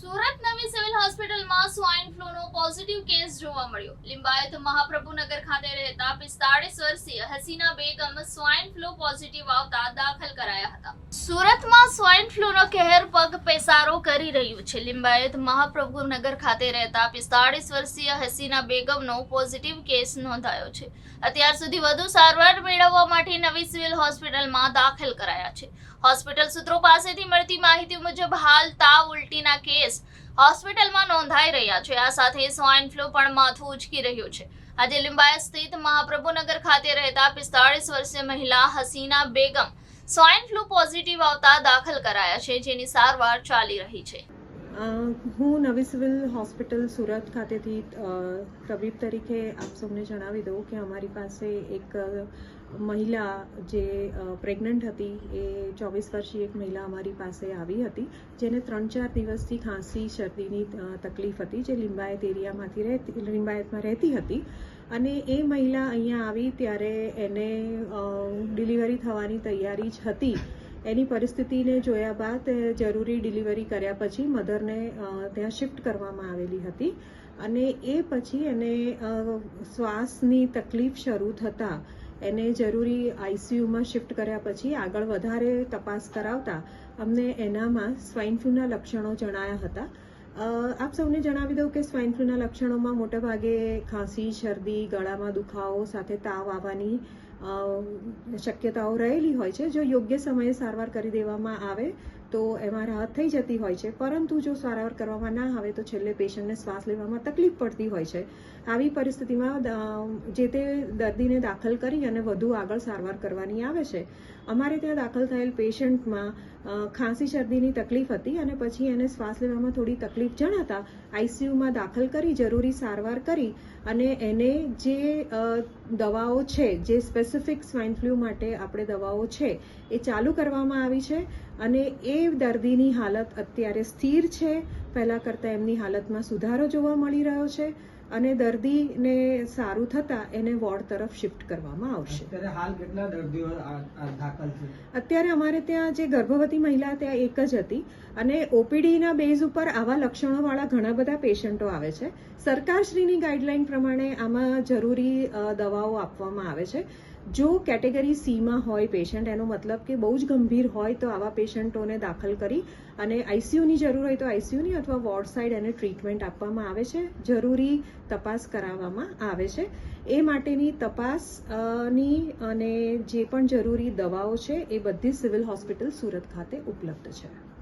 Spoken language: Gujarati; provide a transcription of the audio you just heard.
સુરત નવી સિવિલ હોસ્પિટલમાં સ્વાઇન ફ્લૂનો પોઝિટિવ કેસ જોવા મળ્યો. લિંબાયત મહાપ્રભુનગર ખાતે રહેતા પિસ્તાળીસ વર્ષીય Hasina Begum swine flu positive આવતા દાખલ કરાયા હતા. સુરતમાં સ્વાઇન ફ્લૂનો કહેર પગ પેસારો કરી રહ્યું છે. લિંબાયત મહાપ્રભુનગર ખાતે રહેતા પિસ્તાળીસ વર્ષીય હસીના બેગમનો પોઝિટિવ કેસ નોંધાયો છે. અત્યાર સુધી વધુ સારવાર મેળવવા માટે નવી સિવિલ હોસ્પિટલમાં દાખલ કરાયા છે. હોસ્પિટલ સૂત્રો પાસેથી મળતી માહિતી મુજબ હાલ તાવ ઉલટીના કેસ હોસ્પિટલમાં નોંધાઈ રહ્યા છે. આ સાથે સ્વાઇન ફ્લૂ પણ માથું ઉચકી રહ્યું છે. આજે લિંબાયત સ્થિત મહાપ્રભુનગર ખાતે રહેતા પિસ્તાળીસ વર્ષીય મહિલા Hasina Begum swine flu positive આવતા દાખલ કરાયા છે જેની સારવાર ચાલી રહી છે. હું નવી સિવિલ હોસ્પિટલ સુરત ખાતેથી તબીબ તરીકે આપ સૌને જણાવી દઉં કે અમારી પાસે એક મહિલા જે પ્રેગ્નન્ટ હતી, એ ચોવીસ વર્ષીય એક મહિલા અમારી પાસે આવી હતી, જેને ત્રણ ચાર દિવસથી ખાંસી, શરદીની તકલીફ હતી, જે લિંબાયત એરિયામાંથી રહેતી, લિંબાયતમાં રહેતી હતી. અને એ મહિલા અહીંયા આવી ત્યારે એને ડિલિવરી થવાની તૈયારી જ હતી. એની પરિસ્થિતિને જોયા બાદ જરૂરી ડિલિવરી કર્યા પછી મધરને ત્યાં શિફ્ટ કરવામાં આવેલી હતી અને એ પછી એને શ્વાસની તકલીફ શરૂ થતાં એને જરૂરી આઈસીયુમાં શિફ્ટ કર્યા પછી આગળ વધારે તપાસ કરાવતા અમને એનામાં સ્વાઇન ફ્લૂના લક્ષણો જણાયા હતા. આપ સૌને જણાવી દઉં કે સ્વાઇન ફ્લૂના લક્ષણોમાં મોટાભાગે ખાંસી, શરદી, ગળામાં દુખાવો, સાથે તાવ આવવાની શક્યતાઓ રહેલી હોય છે. જો યોગ્ય સમયે સારવાર કરી દેવામાં આવે, તો એમાં રાહત થઈ જતી હોય છે. પરંતુ જો સારવાર કરવામાં ના આવે, તો છેલ્લે પેશન્ટને શ્વાસ લેવામાં તકલીફ પડતી હોય છે. આવી પરિસ્થિતિમાં જે તે દર્દીને દાખલ કરી અને વધુ આગળ સારવાર કરવાની આવે છે. અમારે ત્યાં દાખલ થયેલ પેશન્ટમાં ખાંસી, શરદીની તકલીફ હતી અને પછી એને શ્વાસ લેવામાં થોડી તકલીફ જણાતા આઈસીયુમાં દાખલ કરી, જરૂરી સારવાર કરી અને એને જે દવાઓ છે, જે સ્પેસિફિક સ્વાઇન ફ્લૂ માટે આપણે દવાઓ છે, એ ચાલુ કરવામાં આવી છે અને એ દર્દીની હાલત અત્યારે સ્થિર છે. પહેલાં કરતાં એમની હાલતમાં સુધારો જોવા મળી રહ્યો છે. અને દર્દીને સારું થતાં એને વોર્ડ તરફ શિફ્ટ કરવામાં આવશે. અત્યારે હાલ કેટલા દર્દીઓ દાખલ છે? અત્યારે અમારે ત્યાં જે ગર્ભવતી મહિલા ત્યાં એક જ હતી અને ઓપીડીના બેઝ ઉપર આવા લક્ષણોવાળા ઘણા બધા પેશન્ટો આવે છે. સરકારશ્રીની ગાઈડલાઈન પ્રમાણે આમાં જરૂરી દવાઓ આપવામાં આવે છે. જો કેટેગરી સીમાં હોય પેશન્ટ એનો મતલબ કે બહુ જ ગંભીર હોય તો આવા પેશન્ટોને દાખલ કરી અને આઈસીયુની જરૂર હોય તો આઈસીયુની અથવા વોર્ડ સાઇડ એને ટ્રીટમેન્ટ આપવામાં આવે છે. જરૂરી તપાસ કરાવવામાં આવે છે. એ માટેની તપાસની અને જે પણ જરૂરી દવાઓ છે, એ બધી સિવિલ હોસ્પિટલ સુરત ખાતે ઉપલબ્ધ છે.